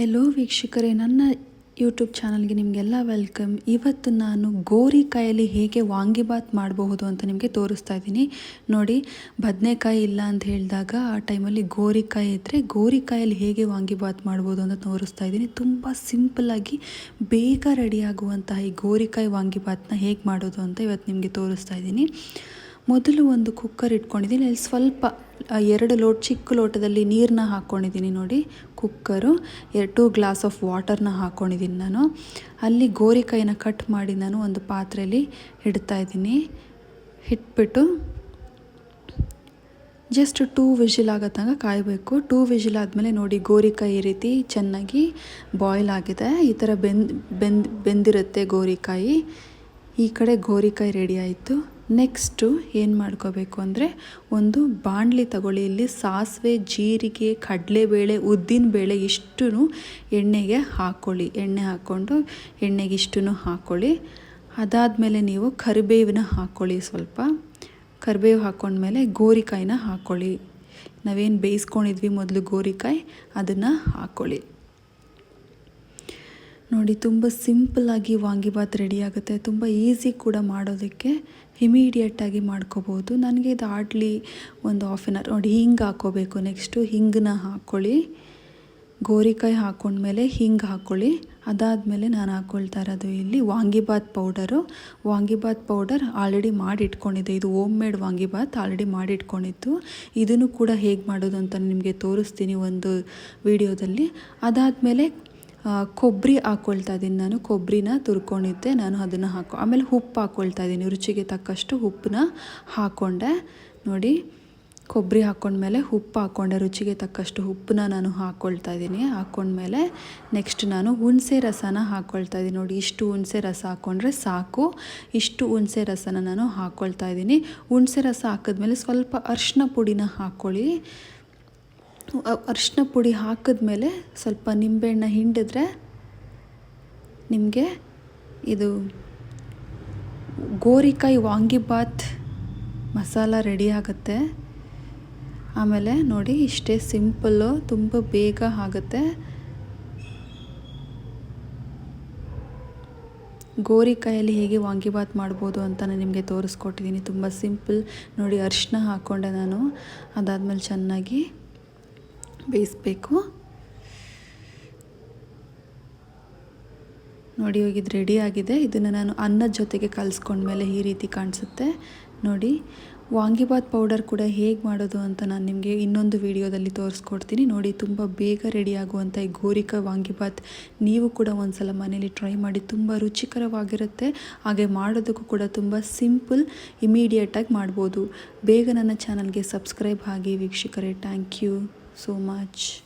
ಎಲ್ಲೋ ವೀಕ್ಷಕರೇ. ನನ್ನ ಯೂಟ್ಯೂಬ್ ಚಾನಲ್ಗೆ ನಿಮಗೆಲ್ಲ ವೆಲ್ಕಮ್. ಇವತ್ತು ನಾನು ಗೋರಿಕಾಯಲ್ಲಿ ಹೇಗೆ ವಾಂಗಿಬಾತ್ ಮಾಡಬಹುದು ಅಂತ ನಿಮಗೆ ತೋರಿಸ್ತಾ ಇದ್ದೀನಿ. ನೋಡಿ, ಬದನೆಕಾಯಿ ಇಲ್ಲ ಅಂತ ಹೇಳಿದಾಗ ಆ ಟೈಮಲ್ಲಿ ಗೋರಿಕಾಯಿ ಇದ್ದರೆ ಗೋರಿಕಾಯಲ್ಲಿ ಹೇಗೆ ವಾಂಗಿಬಾತ್ ಮಾಡ್ಬೋದು ಅಂತ ತೋರಿಸ್ತಾ ಇದ್ದೀನಿ. ತುಂಬ ಸಿಂಪಲ್ಲಾಗಿ ಬೇಗ ರೆಡಿಯಾಗುವಂತಹ ಈ ಗೋರಿಕಾಯಿ ವಾಂಗಿಬಾತ್ನ ಹೇಗೆ ಮಾಡೋದು ಅಂತ ಇವತ್ತು ನಿಮಗೆ ತೋರಿಸ್ತಾ ಇದ್ದೀನಿ. ಮೊದಲು ಒಂದು ಕುಕ್ಕರ್ ಇಟ್ಕೊಂಡಿದ್ದೀನಿ. ಅಲ್ಲಿ ಸ್ವಲ್ಪ ಎರಡು ಲೋಟ, ಚಿಕ್ಕ ಲೋಟದಲ್ಲಿ ನೀರನ್ನ ಹಾಕ್ಕೊಂಡಿದ್ದೀನಿ ನೋಡಿ. ಕುಕ್ಕರು ಟೂ ಗ್ಲಾಸ್ ಆಫ್ ವಾಟರ್ನ ಹಾಕ್ಕೊಂಡಿದ್ದೀನಿ ನಾನು. ಅಲ್ಲಿ ಗೋರಿಕಾಯಿನ ಕಟ್ ಮಾಡಿ ನಾನು ಒಂದು ಪಾತ್ರೆಯಲ್ಲಿ ಇಡ್ತಾ ಇದ್ದೀನಿ. ಇಟ್ಬಿಟ್ಟು ಜಸ್ಟ್ ಟೂ ವಿಜಿಲ್ ಆಗೋ ಕಾಯಬೇಕು. ಟೂ ವಿಜಿಲ್ ಆದಮೇಲೆ ನೋಡಿ ಗೋರಿಕಾಯಿ ಈ ರೀತಿ ಚೆನ್ನಾಗಿ ಬಾಯ್ಲ್ ಆಗಿದೆ. ಈ ಥರ ಬೆಂದ್ ಬೆಂದ್, ಬೆಂದಿರುತ್ತೆ ಗೋರಿಕಾಯಿ. ಈ ಕಡೆ ಗೋರಿಕಾಯಿ ರೆಡಿ ಆಯಿತು. ನೆಕ್ಸ್ಟು ಏನು ಮಾಡ್ಕೋಬೇಕು ಅಂದರೆ ಒಂದು ಬಾಣಲಿ ತಗೊಳ್ಳಿ. ಇಲ್ಲಿ ಸಾಸಿವೆ, ಜೀರಿಗೆ, ಕಡಲೆಬೇಳೆ ಉದ್ದಿನಬೇಳೆ ಇಷ್ಟು ಎಣ್ಣೆಗೆ ಹಾಕ್ಕೊಳ್ಳಿ ಎಣ್ಣೆ ಹಾಕ್ಕೊಂಡು ಎಣ್ಣೆಗೆ ಇಷ್ಟು ಹಾಕ್ಕೊಳ್ಳಿ ಅದಾದಮೇಲೆ ನೀವು ಕರಿಬೇವಿನ ಹಾಕ್ಕೊಳ್ಳಿ ಸ್ವಲ್ಪ. ಕರಿಬೇವು ಹಾಕ್ಕೊಂಡ್ಮೇಲೆ ಗೋರಿಕಾಯಿನ ಹಾಕ್ಕೊಳ್ಳಿ ನಾವೇನು ಬೇಯಿಸ್ಕೊಂಡಿದ್ವಿ ಮೊದಲು ಗೋರಿಕಾಯಿ, ಅದನ್ನು ಹಾಕ್ಕೊಳ್ಳಿ ನೋಡಿ, ತುಂಬ ಸಿಂಪಲ್ಲಾಗಿ ವಾಂಗಿಬಾತ್ ರೆಡಿ ಆಗುತ್ತೆ. ತುಂಬ ಈಸಿ ಕೂಡ ಮಾಡೋದಕ್ಕೆ ಇಮಿಡಿಯೇಟಾಗಿ ಮಾಡ್ಕೋಬೋದು. ನನಗೆ ಇದು ಆಡ್ಲಿ ಒಂದು ಹಾಫ್ ಆನ್ ಅವರ್ ನೋಡಿ, ಹಿಂಗೆ ಹಾಕ್ಕೋಬೇಕು ನೆಕ್ಸ್ಟು ಹಿಂಗನ್ನ ಹಾಕ್ಕೊಳ್ಳಿ ಗೋರಿಕಾಯಿ ಹಾಕ್ಕೊಂಡ್ಮೇಲೆ ಹಿಂಗೆ ಹಾಕ್ಕೊಳ್ಳಿ ಅದಾದಮೇಲೆ ನಾನು ಹಾಕ್ಕೊಳ್ತಾ ಇರೋದು ಇಲ್ಲಿ vangibath powder. Vangibath powder already ಮಾಡಿ ಇಟ್ಕೊಂಡಿದ್ದೆ ಇದು ಓಮ್ ಮೇಡ್ ವಾಂಗಿಬಾತ್ ಆಲ್ರೆಡಿ ಮಾಡಿ ಇಟ್ಕೊಂಡಿತ್ತು ಇದನ್ನು ಕೂಡ ಹೇಗೆ ಮಾಡೋದು ಅಂತ ನಿಮಗೆ ತೋರಿಸ್ತೀನಿ ಒಂದು ವಿಡಿಯೋದಲ್ಲಿ ಅದಾದಮೇಲೆ ಕೊಬ್ಬರಿ ಹಾಕ್ಕೊಳ್ತಾ ಇದ್ದೀನಿ ನಾನು. ಕೊಬ್ಬರಿನ ತುರ್ಕೊಂಡಿದ್ದೆ, ನಾನು ಅದನ್ನು ಹಾಕೋ, ಆಮೇಲೆ ಉಪ್ಪು ಹಾಕ್ಕೊಳ್ತಾ ಇದ್ದೀನಿ. ರುಚಿಗೆ ತಕ್ಕಷ್ಟು ಉಪ್ಪನ್ನ ಹಾಕ್ಕೊಂಡೆ ನೋಡಿ ಕೊಬ್ಬರಿ ಹಾಕ್ಕೊಂಡ್ಮೇಲೆ ಉಪ್ಪು ಹಾಕ್ಕೊಂಡೆ ರುಚಿಗೆ ತಕ್ಕಷ್ಟು ಉಪ್ಪನ್ನ ನಾನು ಹಾಕ್ಕೊಳ್ತಾ ಇದ್ದೀನಿ. ಹಾಕ್ಕೊಂಡ್ಮೇಲೆ ನೆಕ್ಸ್ಟ್ ನಾನು ಹುಣಸೆ ರಸನ ಹಾಕ್ಕೊಳ್ತಾ ಇದ್ದೀನಿ. ನೋಡಿ, ಇಷ್ಟು ಹುಣಸೆ ರಸ ಹಾಕ್ಕೊಂಡ್ರೆ ಸಾಕು. ಇಷ್ಟು ಹುಣಸೆ ರಸನ ನಾನು ಹಾಕ್ಕೊಳ್ತಾ ಇದ್ದೀನಿ. ಹುಣಸೆ ರಸ ಹಾಕಿದ್ಮೇಲೆ ಸ್ವಲ್ಪ ಅರಿಶಿನ ಪುಡಿನ ಹಾಕ್ಕೊಳ್ಳಿ ಅರಿಶಿನ ಪುಡಿ ಹಾಕಿದ್ಮೇಲೆ ಸ್ವಲ್ಪ ನಿಂಬೆಹಣ್ಣ ಹಿಂಡಿದ್ರೆ ನಿಮಗೆ ಇದು ಗೋರಿಕಾಯಿ ವಾಂಗಿಬಾತ್ ಮಸಾಲ ರೆಡಿ ಆಗುತ್ತೆ. ಆಮೇಲೆ ನೋಡಿ ಇಷ್ಟೇ ಸಿಂಪಲ್ಲು, ತುಂಬ ಬೇಗ ಆಗುತ್ತೆ. ಗೋರಿಕಾಯಲ್ಲಿ ಹೇಗೆ ವಾಂಗಿಬಾತ್ ಮಾಡ್ಬೋದು ಅಂತ ನಾನು ನಿಮಗೆ ತೋರಿಸ್ಕೊಟ್ಟಿದ್ದೀನಿ. ತುಂಬ ಸಿಂಪಲ್. ನೋಡಿ ಅರಿಶಿನ ಹಾಕ್ಕೊಂಡೆ ನಾನು. ಅದಾದಮೇಲೆ ಚೆನ್ನಾಗಿ ಬೇಯಿಸ್ಬೇಕು. ನೋಡಿ ಹೋಗಿ ರೆಡಿ ಆಗಿದೆ. ಇದನ್ನು ನಾನು ಅನ್ನದ ಜೊತೆಗೆ ಕಲಿಸ್ಕೊಂಡ್ಮೇಲೆ ಈ ರೀತಿ ಕಾಣಿಸುತ್ತೆ. ನೋಡಿ ವಾಂಗಿಬಾತ್ ಪೌಡರ್ ಕೂಡ ಹೇಗೆ ಮಾಡೋದು ಅಂತ ನಾನು ನಿಮಗೆ ಇನ್ನೊಂದು ವಿಡಿಯೋದಲ್ಲಿ ತೋರಿಸ್ಕೊಡ್ತೀನಿ. ನೋಡಿ, ತುಂಬ ಬೇಗ ರೆಡಿ ಆಗುವಂಥ ಈ ಗೋರಿಕ ವಾಂಗಿಬಾತ್ ನೀವು ಕೂಡ ಒಂದು ಸಲ ಮನೇಲಿ ಟ್ರೈ ಮಾಡಿ ತುಂಬ ರುಚಿಕರವಾಗಿರುತ್ತೆ. ಹಾಗೆ ಮಾಡೋದಕ್ಕೂ ಕೂಡ ತುಂಬ ಸಿಂಪಲ್ ಇಮಿಡಿಯೇಟಾಗಿ ಮಾಡ್ಬೋದು. ಬೇಗ ನನ್ನ ಚಾನಲ್ಗೆ ಸಬ್ಸ್ಕ್ರೈಬ್ ಆಗಿ, ವೀಕ್ಷಕರೇ ಥ್ಯಾಂಕ್ ಯು so much